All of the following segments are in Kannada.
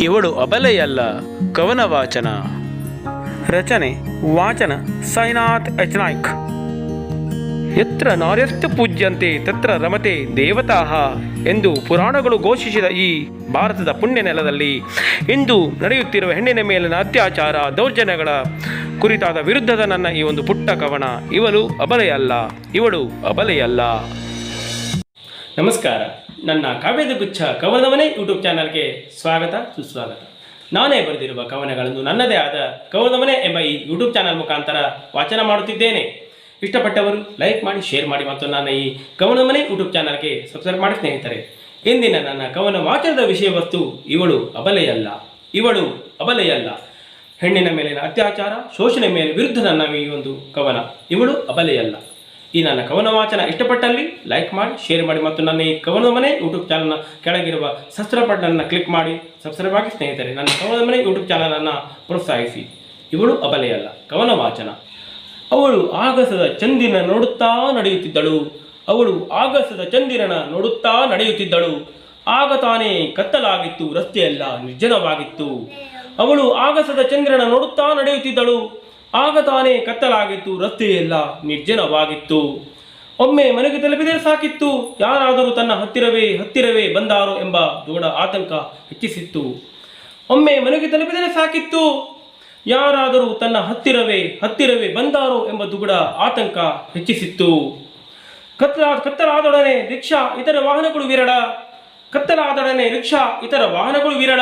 ಇವಳು ಅಬಲೆಯಲ್ಲ ಕವನ ವಾಚನ ರಚನೆ, ವಾಚನ, ಸೈನಾಥ್ ಎಚ್ ನಾಯ್ಕ್. ಯತ್ರ ನಾರ್ಯಸ್ತು ಪೂಜ್ಯಂತೆ, ತತ್ರ ರಮತೆ ದೇವತಾಹ ಎಂದು ಪುರಾಣಗಳು ಘೋಷಿಸಿದ ಈ ಭಾರತದ ಪುಣ್ಯ ನೆಲದಲ್ಲಿ ಇಂದು ನಡೆಯುತ್ತಿರುವ ಹೆಣ್ಣಿನ ಮೇಲಿನ ಅತ್ಯಾಚಾರ, ದೌರ್ಜನ್ಯಗಳ ಕುರಿತಾದ ವಿರುದ್ಧದ ನನ್ನ ಈ ಒಂದು ಪುಟ್ಟ ಕವನ. ಇವಳು ಅಬಲೆಯಲ್ಲ ಇವಳು ಅಬಲೆಯಲ್ಲ. ನಮಸ್ಕಾರ. ನನ್ನ ಕಾವ್ಯದ ಗುಚ್ಛ ಕವನವನೇ ಯೂಟ್ಯೂಬ್ ಚಾನಲ್ಗೆ ಸ್ವಾಗತ, ಸುಸ್ವಾಗತ. ನಾನೇ ಬರೆದಿರುವ ಕವನಗಳನ್ನು ನನ್ನದೇ ಆದ ಕವನವನೇ ಎಂಬ ಈ ಯೂಟ್ಯೂಬ್ ಚಾನಲ್ ಮುಖಾಂತರ ವಾಚನ ಮಾಡುತ್ತಿದ್ದೇನೆ. ಇಷ್ಟಪಟ್ಟವರು ಲೈಕ್ ಮಾಡಿ, ಶೇರ್ ಮಾಡಿ ಮತ್ತು ನನ್ನ ಈ ಕವನಮನೆ ಯೂಟ್ಯೂಬ್ ಚಾನಲ್ಗೆ ಸಬ್ಸ್ಕ್ರೈಬ್ ಮಾಡಿ ಸ್ನೇಹಿತರೆ. ಇಂದಿನ ನನ್ನ ಕವನ ವಾಚನದ ವಿಷಯ ವಸ್ತು ಇವಳು ಅಬಲೆಯಲ್ಲ. ಇವಳು ಅಬಲೆಯಲ್ಲ. ಹೆಣ್ಣಿನ ಮೇಲಿನ ಅತ್ಯಾಚಾರ, ಶೋಷಣೆ ಮೇಲೆ ವಿರುದ್ಧ ನನ್ನ ಈ ಒಂದು ಕವನ. ಇವಳು ಅಬಲೆಯಲ್ಲ. ಈ ನನ್ನ ಕವನ ವಾಚನ ಇಷ್ಟಪಟ್ಟಲ್ಲಿ ಲೈಕ್ ಮಾಡಿ ಶೇರ್ ಮಾಡಿ ಮತ್ತು ನನ್ನ ಈ ಕವನದ ಮನೆ ಯೂಟ್ಯೂಬ್ ಚಾನಲ್ನ ಕೆಳಗಿರುವ ಸಬ್ಸ್ಕ್ರೈಬ್ ಬಟನ್ನ ಕ್ಲಿಕ್ ಮಾಡಿ. ಸಬ್ಸ್ಕ್ರೈಬ್ ಆಗಿ ಸ್ನೇಹಿತರೆ, ನನ್ನ ಕವನದ ಮನೆ ಯೂಟ್ಯೂಬ್ ಚಾನಲನ್ನು ಪ್ರೋತ್ಸಾಹಿಸಿ. ಇವಳು ಅಬಲೆಯಲ್ಲ ಕವನ ವಾಚನ. ಅವಳು ಆಗಸದ ಚಂದಿನ ನೋಡುತ್ತಾ ನಡೆಯುತ್ತಿದ್ದಳು. ಅವಳು ಆಗಸದ ಚಂದಿರನ ನೋಡುತ್ತಾ ನಡೆಯುತ್ತಿದ್ದಳು. ಆಗ ತಾನೇ ಕತ್ತಲಾಗಿತ್ತು, ರಸ್ತೆಯೆಲ್ಲ ನಿರ್ಜನವಾಗಿತ್ತು. ಅವಳು ಆಗಸದ ಚಂದ್ರನ ನೋಡುತ್ತಾ ನಡೆಯುತ್ತಿದ್ದಳು. ಆಗ ತಾನೇ ಕತ್ತಲಾಗಿತ್ತು, ರಸ್ತೆಯೆಲ್ಲ ನಿರ್ಜನವಾಗಿತ್ತು. ಒಮ್ಮೆ ಮನೆಗೆ ತಲುಪಿದರೆ ಸಾಕಿತ್ತು, ಯಾರಾದರೂ ತನ್ನ ಹತ್ತಿರವೇ ಹತ್ತಿರವೇ ಬಂದಾರೋ ಎಂಬ ದೊಡ್ಡ ಆತಂಕ ಹೆಚ್ಚಿಸಿತ್ತು. ಒಮ್ಮೆ ಮನೆಗೆ ತಲುಪಿದರೆ ಸಾಕಿತ್ತು, ಯಾರಾದರೂ ತನ್ನ ಹತ್ತಿರವೇ ಹತ್ತಿರವೇ ಬಂದಾರೋ ಎಂಬ ದುಗುಡ ಆತಂಕ ಹೆಚ್ಚಿಸಿತ್ತು. ಕತ್ತಲ ಕತ್ತಲಾದೊಡನೆ ರಿಕ್ಷಾ, ಇತರ ವಾಹನಗಳು ವಿರಳ. ಕತ್ತಲಾದೊಡನೆ ರಿಕ್ಷಾ, ಇತರ ವಾಹನಗಳು ವಿರಳ.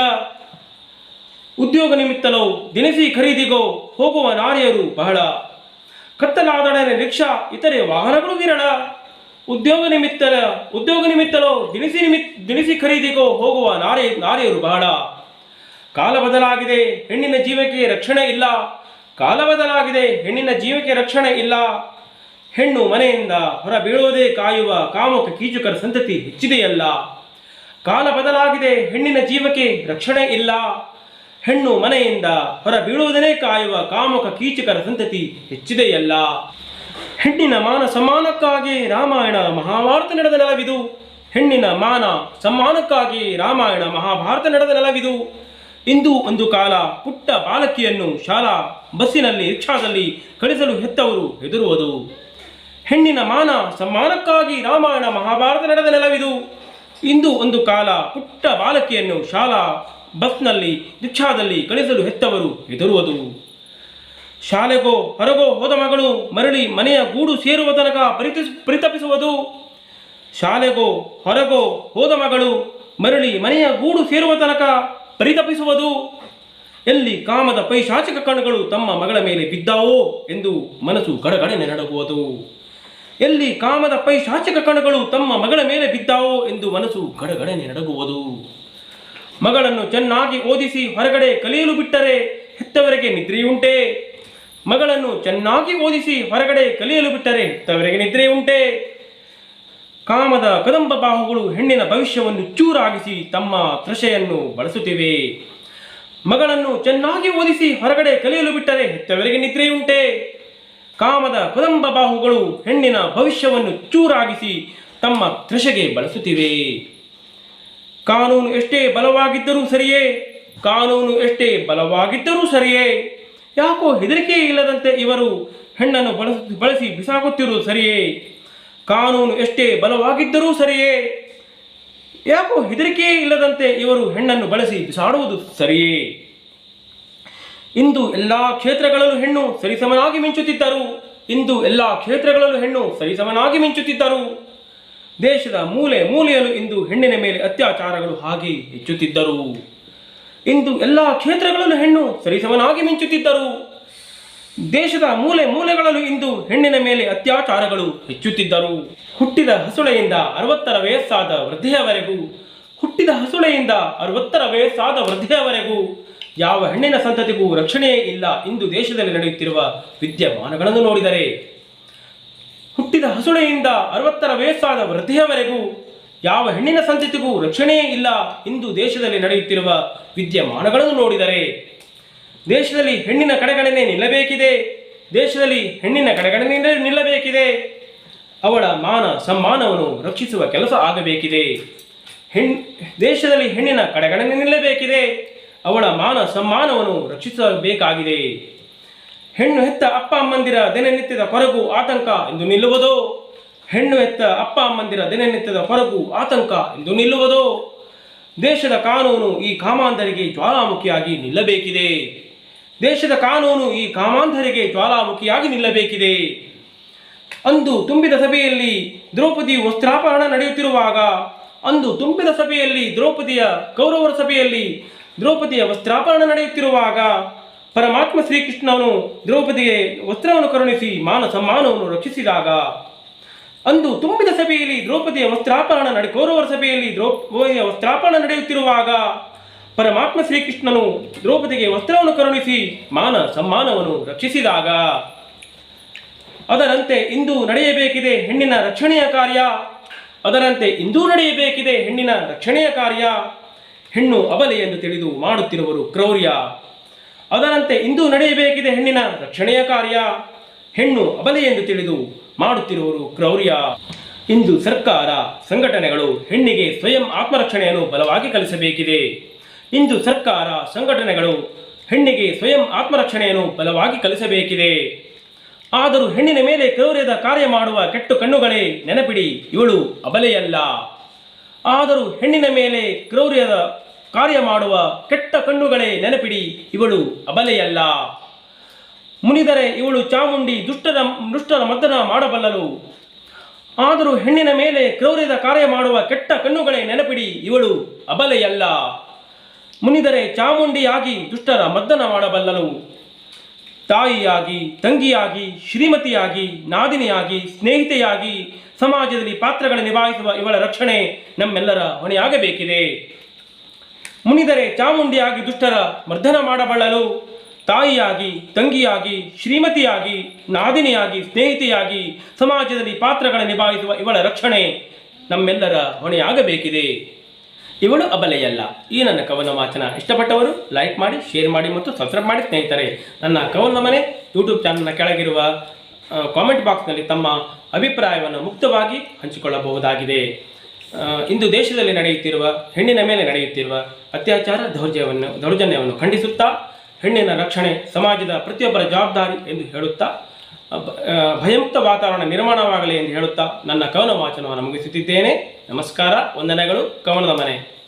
ಉದ್ಯೋಗ ನಿಮಿತ್ತಲೋ ದಿನಸಿ ಖರೀದಿಗೋ ಹೋಗುವ ನಾರಿಯರು ಬಹಳ. ಕತ್ತಲಾದೊಡನೆ ರಿಕ್ಷಾ ಇತರೆ ವಾಹನಗಳು ವಿರಳ. ಉದ್ಯೋಗ ನಿಮಿತ್ತ ಉದ್ಯೋಗ ನಿಮಿತ್ತಲೋ ದಿನಸಿ ನಿಮಿತ್, ದಿನಸಿ ಖರೀದಿಗೋ ಹೋಗುವ ನಾರಿ, ನಾರಿಯರು ಬಹಳ. ಕಾಲ ಬದಲಾಗಿದೆ, ಹೆಣ್ಣಿನ ಜೀವಕ್ಕೆ ರಕ್ಷಣೆ ಇಲ್ಲ. ಕಾಲ ಬದಲಾಗಿದೆ, ಹೆಣ್ಣಿನ ಜೀವಕ್ಕೆ ರಕ್ಷಣೆ ಇಲ್ಲ. ಹೆಣ್ಣು ಮನೆಯಿಂದ ಹೊರ ಬೀಳೋದೇ ಕಾಯುವ ಕಾಮಕ ಕೀಚುಕರ ಸಂತತಿ ಹೆಚ್ಚಿದೆಯಲ್ಲ. ಕಾಲ ಬದಲಾಗಿದೆ, ಹೆಣ್ಣಿನ ಜೀವಕ್ಕೆ ರಕ್ಷಣೆ ಇಲ್ಲ. ಹೆಣ್ಣು ಮನೆಯಿಂದ ಹೊರ ಬೀಳುವುದನ್ನೇ ಕಾಯುವ ಕಾಮಕ ಕೀಚಕರ ಸಂತತಿ ಹೆಚ್ಚಿದೆಯಲ್ಲ. ಹೆಣ್ಣಿನ ಮಾನ ಸಮಾನಕ್ಕಾಗಿ ರಾಮಾಯಣ ಮಹಾಭಾರತ ನಡೆದ ನೆಲವಿದು. ಹೆಣ್ಣಿನ ಮಾನ ಸಮ್ಮಾನಕ್ಕಾಗಿ ರಾಮಾಯಣ ಮಹಾಭಾರತ ನಡೆದ ನೆಲವಿದು. ಇಂದು ಒಂದು ಕಾಲ ಪುಟ್ಟ ಬಾಲಕಿಯನ್ನು ಶಾಲಾ ಬಸ್ಸಿನಲ್ಲಿ ರಿಕ್ಷಾದಲ್ಲಿ ಕಳಿಸಲು ಹೆತ್ತವರು ಹೆದರುವುದು. ಹೆಣ್ಣಿನ ಮಾನ ಸಮ್ಮಾನಕ್ಕಾಗಿ ರಾಮಾಯಣ ಮಹಾಭಾರತ ನಡೆದ ನೆಲವಿದು. ಇಂದು ಒಂದು ಕಾಲ ಪುಟ್ಟ ಬಾಲಕಿಯನ್ನು ಶಾಲಾ ಬಸ್ನಲ್ಲಿ, ರಿಕ್ಷಾದಲ್ಲಿ ಕಳಿಸಲು ಹೆತ್ತವರು ಹೆದರುವುದು. ಶಾಲೆಗೋ, ಹೊರಗೋ ಹೋದ ಮಗಳು ಮರಳಿ ಮನೆಯ ಗೂಡು ಸೇರುವ ತನಕ ಪರಿತಪಿಸುವುದು. ಶಾಲೆಗೋ, ಹೊರಗೋ ಹೋದ ಮಗಳು ಮರಳಿ ಮನೆಯ ಗೂಡು ಸೇರುವ ತನಕ ಪರಿತಪಿಸುವುದು. ಎಲ್ಲಿ ಕಾಮದ ಪೈಶಾಚಿಕ ಕಣ್ಣುಗಳು ತಮ್ಮ ಮಗಳ ಮೇಲೆ ಬಿದ್ದಾವೋ ಎಂದು ಮನಸ್ಸು ಗಡಗಡನೆ ನಡಗುವುದು ಎಲ್ಲಿ ಕಾಮದ ಪೈಶಾಚಿಕ ಕಣಗಳು ತಮ್ಮ ಮಗಳ ಮೇಲೆ ಬಿದ್ದಾವೋ ಎಂದು ಮನಸ್ಸು ಗಡಗಡನೆ ನಡಗುವುದು ಮಗಳನ್ನು ಚೆನ್ನಾಗಿ ಓದಿಸಿ ಹೊರಗಡೆ ಕಲಿಯಲು ಬಿಟ್ಟರೆ ಹೆತ್ತವರಿಗೆ ನಿದ್ರೆಯುಂಟೆ. ಮಗಳನ್ನು ಚೆನ್ನಾಗಿ ಓದಿಸಿ ಹೊರಗಡೆ ಕಲಿಯಲು ಬಿಟ್ಟರೆ ಹೆತ್ತವರಿಗೆ ನಿದ್ರೆಯುಂಟೆ. ಕಾಮದ ಕದಂಬ ಬಾಹುಗಳು ಹೆಣ್ಣಿನ ಭವಿಷ್ಯವನ್ನು ಚೂರಾಗಿಸಿ ತಮ್ಮ ತೃಷೆಯನ್ನು ಬಳಸುತ್ತಿವೆ. ಮಗಳನ್ನು ಚೆನ್ನಾಗಿ ಓದಿಸಿ ಹೊರಗಡೆ ಕಲಿಯಲು ಬಿಟ್ಟರೆ ಹೆತ್ತವರಿಗೆ ನಿದ್ರೆಯುಂಟೆ. ಕಾಮದ ಕದಂಬ ಬಾಹುಗಳು ಹೆಣ್ಣಿನ ಭವಿಷ್ಯವನ್ನು ಚೂರಾಗಿಸಿ ತಮ್ಮ ತೃಷೆಗೆ ಬಳಸುತ್ತಿವೆ. ಕಾನೂನು ಎಷ್ಟೇ ಬಲವಾಗಿದ್ದರೂ ಸರಿಯೇ, ಕಾನೂನು ಎಷ್ಟೇ ಬಲವಾಗಿದ್ದರೂ ಸರಿಯೇ. ಯಾಕೋ ಹೆದರಿಕೆ ಇಲ್ಲದಂತೆ ಇವರು ಹೆಣ್ಣನ್ನು ಬಳಸ, ಬಳಸಿ ಬಿಸಾಕುತ್ತಿರುವುದು ಸರಿಯೇ. ಕಾನೂನು ಎಷ್ಟೇ ಬಲವಾಗಿದ್ದರೂ ಸರಿಯೇ. ಯಾಕೋ ಹೆದರಿಕೆ ಇಲ್ಲದಂತೆ ಇವರು ಹೆಣ್ಣನ್ನು ಬಳಸಿ ಬಿಸಾಡುವುದು ಸರಿಯೇ. ಇಂದು ಎಲ್ಲ ಕ್ಷೇತ್ರಗಳಲ್ಲೂ ಹೆಣ್ಣು ಸರಿಸಮನಾಗಿ ಮಿಂಚುತ್ತಿದ್ದರು. ಇಂದು ಎಲ್ಲ ಕ್ಷೇತ್ರಗಳಲ್ಲೂ ಹೆಣ್ಣು ಸರಿಸಮನಾಗಿ ಮಿಂಚುತ್ತಿದ್ದರು. ದೇಶದ ಮೂಲೆ ಮೂಲೆಯಲ್ಲೂ ಇಂದು ಹೆಣ್ಣಿನ ಮೇಲೆ ಅತ್ಯಾಚಾರಗಳು ಹಾಗೆ ಹೆಚ್ಚುತ್ತಿದ್ದರು. ಇಂದು ಎಲ್ಲ ಕ್ಷೇತ್ರಗಳಲ್ಲೂ ಹೆಣ್ಣು ಸರಿಸಮನಾಗಿ ಮಿಂಚುತ್ತಿದ್ದರು. ದೇಶದ ಮೂಲೆ ಮೂಲೆಗಳಲ್ಲೂ ಇಂದು ಹೆಣ್ಣಿನ ಮೇಲೆ ಅತ್ಯಾಚಾರಗಳು ಹೆಚ್ಚುತ್ತಿದ್ದರು. ಹುಟ್ಟಿದ ಹಸುಳೆಯಿಂದ ಅರವತ್ತರ ವಯಸ್ಸಾದ ವೃದ್ಧೆಯವರೆಗೂ, ಹುಟ್ಟಿದ ಹಸುಳೆಯಿಂದ ಅರವತ್ತರ ವಯಸ್ಸಾದ ವೃದ್ಧೆಯವರೆಗೂ ಯಾವ ಹೆಣ್ಣಿನ ಸಂತತಿಗೂ ರಕ್ಷಣೆಯೇ ಇಲ್ಲ ಇಂದು ದೇಶದಲ್ಲಿ ನಡೆಯುತ್ತಿರುವ ವಿದ್ಯಮಾನಗಳನ್ನು ನೋಡಿದರೆ. ಹುಟ್ಟಿದ ಹಸುಳೆಯಿಂದ ಅರವತ್ತರ ವಯಸ್ಸಾದ ವೃದ್ಧೆಯವರೆಗೂ ಯಾವ ಹೆಣ್ಣಿನ ಸಂತತಿಗೂ ರಕ್ಷಣೆಯೇ ಇಲ್ಲ ಇಂದು ದೇಶದಲ್ಲಿ ನಡೆಯುತ್ತಿರುವ ವಿದ್ಯಮಾನಗಳನ್ನು ನೋಡಿದರೆ, ದೇಶದಲ್ಲಿ ಹೆಣ್ಣಿನ ಕಡೆಗಣನೆ ನಿಲ್ಲಬೇಕಿದೆ, ದೇಶದಲ್ಲಿ ಹೆಣ್ಣಿನ ಕಡೆಗಣನೆ ನಿಲ್ಲಬೇಕಿದೆ, ಅವಳ ಮಾನ ಸಮ್ಮಾನವನ್ನು ರಕ್ಷಿಸುವ ಕೆಲಸ ಆಗಬೇಕಿದೆ, ಹೆಣ್, ದೇಶದಲ್ಲಿ ಹೆಣ್ಣಿನ ಕಡೆಗಣನೆ ನಿಲ್ಲಬೇಕಿದೆ, ಅವಳ ಮಾನ ಸಮ್ಮಾನವನ್ನು ರಕ್ಷಿಸಬೇಕಾಗಿದೆ. ಹೆಣ್ಣು ಹೆತ್ತ ಅಪ್ಪ ಅಮ್ಮಂದಿರ ದಿನನಿತ್ಯದ ಕೊರಗು ಆತಂಕ ಎಂದು ನಿಲ್ಲುವುದೋ. ಹೆಣ್ಣು ಹೆತ್ತ ಅಪ್ಪ ಅಮ್ಮಂದಿರ ದಿನನಿತ್ಯದ ಕೊರಗು ಆತಂಕ ಎಂದು ನಿಲ್ಲುವುದೋ. ದೇಶದ ಕಾನೂನು ಈ ಕಾಮಾಂಧರಿಗೆ ಜ್ವಾಲಾಮುಖಿಯಾಗಿ ನಿಲ್ಲಬೇಕಿದೆ. ದೇಶದ ಕಾನೂನು ಈ ಕಾಮಾಂಧರಿಗೆ ಜ್ವಾಲಾಮುಖಿಯಾಗಿ ನಿಲ್ಲಬೇಕಿದೆ. ಅಂದು ತುಂಬಿದ ಸಭೆಯಲ್ಲಿ ದ್ರೌಪದಿ ವಸ್ತ್ರಾಪಹರಣ ನಡೆಯುತ್ತಿರುವಾಗ, ಅಂದು ತುಂಬಿದ ಸಭೆಯಲ್ಲಿ ದ್ರೌಪದಿಯ ಕೌರವರ ಸಭೆಯಲ್ಲಿ ದ್ರೌಪದಿಯ ವಸ್ತ್ರಾಪಹರಣ ನಡೆಯುತ್ತಿರುವಾಗ ಪರಮಾತ್ಮ ಶ್ರೀಕೃಷ್ಣನು ದ್ರೌಪದಿಗೆ ವಸ್ತ್ರವನ್ನು ಕರುಣಿಸಿ ಮಾನ ಸಮ್ಮಾನವನ್ನು ರಕ್ಷಿಸಿದಾಗ, ಅಂದು ತುಂಬಿದ ಸಭೆಯಲ್ಲಿ ದ್ರೌಪದಿಯ ವಸ್ತ್ರಾಪರಣ ನಡೆ, ಕೌರವರ ಸಭೆಯಲ್ಲಿ ದ್ರೌಪದಿಯ ವಸ್ತ್ರಾಪರಣ ನಡೆಯುತ್ತಿರುವಾಗ, ಪರಮಾತ್ಮ ಶ್ರೀಕೃಷ್ಣನು ದ್ರೌಪದಿಗೆ ವಸ್ತ್ರವನ್ನು ಕರುಣಿಸಿ ಮಾನ ಸಮ್ಮಾನವನ್ನು ರಕ್ಷಿಸಿದಾಗ, ಅದರಂತೆ ಇಂದು ನಡೆಯಬೇಕಿದೆ ಹೆಣ್ಣಿನ ರಕ್ಷಣೆಯ ಕಾರ್ಯ. ಅದರಂತೆ ಇಂದೂ ನಡೆಯಬೇಕಿದೆ ಹೆಣ್ಣಿನ ರಕ್ಷಣೆಯ ಕಾರ್ಯ. ಹೆಣ್ಣು ಅಬಲೆ ಎಂದು ತಿಳಿದು ಮಾಡುತ್ತಿರುವರು ಕ್ರೌರ್ಯ. ಅದರಂತೆ ಇಂದು ನಡೆಯಬೇಕಿದೆ ಹೆಣ್ಣಿನ ರಕ್ಷಣೆಯ ಕಾರ್ಯ. ಹೆಣ್ಣು ಅಬಲೆ ಎಂದು ತಿಳಿದು ಮಾಡುತ್ತಿರುವರು ಕ್ರೌರ್ಯ. ಇಂದು ಸರ್ಕಾರ, ಸಂಘಟನೆಗಳು ಹೆಣ್ಣಿಗೆ ಸ್ವಯಂ ಆತ್ಮರಕ್ಷಣೆಯನ್ನು ಬಲವಾಗಿ ಕಲಿಸಬೇಕಿದೆ. ಇಂದು ಸರ್ಕಾರ, ಸಂಘಟನೆಗಳು ಹೆಣ್ಣಿಗೆ ಸ್ವಯಂ ಆತ್ಮರಕ್ಷಣೆಯನ್ನು ಬಲವಾಗಿ ಕಲಿಸಬೇಕಿದೆ. ಆದರೂ ಹೆಣ್ಣಿನ ಮೇಲೆ ಕ್ರೌರ್ಯದ ಕಾರ್ಯ ಮಾಡುವ ಕೆಟ್ಟು ಕಣ್ಣುಗಳೇ ನೆನಪಿಡಿ, ಇವಳು ಅಬಲೆಯಲ್ಲ. ಆದರೂ ಹೆಣ್ಣಿನ ಮೇಲೆ ಕ್ರೌರ್ಯದ ಕಾರ್ಯ ಮಾಡುವ ಕೆಟ್ಟ ಕಣ್ಣುಗಳೇ ನೆನಪಿಡಿ, ಇವಳು ಅಬಲೆಯಲ್ಲ. ಮುನಿದರೆ ಇವಳು ಚಾಮುಂಡಿ ದುಷ್ಟರ ದುಷ್ಟರ ಮದ್ದನ ಮಾಡಬಲ್ಲಳು. ಆದರೂ ಹೆಣ್ಣಿನ ಮೇಲೆ ಕ್ರೌರ್ಯದ ಕಾರ್ಯ ಮಾಡುವ ಕೆಟ್ಟ ಕಣ್ಣುಗಳೇ ನೆನಪಿಡಿ, ಇವಳು ಅಬಲೆಯಲ್ಲ. ಮುನಿದರೆ ಚಾಮುಂಡಿಯಾಗಿ ದುಷ್ಟರ ಮದ್ದನ ಮಾಡಬಲ್ಲಳು. ತಾಯಿಯಾಗಿ, ತಂಗಿಯಾಗಿ, ಶ್ರೀಮತಿಯಾಗಿ, ನಾದಿನಿಯಾಗಿ, ಸ್ನೇಹಿತೆಯಾಗಿ, ಸಮಾಜದಲ್ಲಿ ಪಾತ್ರಗಳ ನಿಭಾಯಿಸುವ ಇವಳ ರಕ್ಷಣೆ ನಮ್ಮೆಲ್ಲರ ಹೊಣೆಯಾಗಬೇಕಿದೆ. ಮುನಿದರೆ ಚಾಮುಂಡಿಯಾಗಿ ದುಷ್ಟರ ಮರ್ದನ ಮಾಡಬಲ್ಲಳು. ತಾಯಿಯಾಗಿ, ತಂಗಿಯಾಗಿ, ಶ್ರೀಮತಿಯಾಗಿ, ನಾದಿನಿಯಾಗಿ, ಸ್ನೇಹಿತೆಯಾಗಿ ಸಮಾಜದಲ್ಲಿ ಪಾತ್ರಗಳ ನಿಭಾಯಿಸುವ ಇವಳ ರಕ್ಷಣೆ ನಮ್ಮೆಲ್ಲರ ಹೊಣೆಯಾಗಬೇಕಿದೆ. ಇವಳು ಅಬಲೆಯಲ್ಲ. ಈ ನನ್ನ ಕವನ ವಾಚನ ಇಷ್ಟಪಟ್ಟವರು ಲೈಕ್ ಮಾಡಿ, ಶೇರ್ ಮಾಡಿ ಮತ್ತು ಸಬ್ಸ್ಕ್ರೈಬ್ ಮಾಡಿ ಸ್ನೇಹಿತರೆ. ನನ್ನ ಕವನ ಮನೆ ಯೂಟ್ಯೂಬ್ ಚಾನಲ್ನ ಕೆಳಗಿರುವ ಕಾಮೆಂಟ್ ಬಾಕ್ಸ್ನಲ್ಲಿ ತಮ್ಮ ಅಭಿಪ್ರಾಯವನ್ನು ಮುಕ್ತವಾಗಿ ಹಂಚಿಕೊಳ್ಳಬಹುದಾಗಿದೆ. ಇಂದು ದೇಶದಲ್ಲಿ ನಡೆಯುತ್ತಿರುವ, ಹೆಣ್ಣಿನ ಮೇಲೆ ನಡೆಯುತ್ತಿರುವ ಅತ್ಯಾಚಾರ ದೌರ್ಜನ್ಯವನ್ನು ದೌರ್ಜನ್ಯವನ್ನು ಖಂಡಿಸುತ್ತಾ, ಹೆಣ್ಣಿನ ರಕ್ಷಣೆ ಸಮಾಜದ ಪ್ರತಿಯೊಬ್ಬರ ಜವಾಬ್ದಾರಿ ಎಂದು ಹೇಳುತ್ತಾ ಭಯಮುಕ್ತ ವಾತಾವರಣ ನಿರ್ಮಾಣವಾಗಲಿ ಎಂದು ಹೇಳುತ್ತಾ ನನ್ನ ಕವನ ವಾಚನವನ್ನು ಮುಗಿಸುತ್ತಿದ್ದೇನೆ. ನಮಸ್ಕಾರ, ವಂದನೆಗಳು, ಕವನದ ಮನೆ.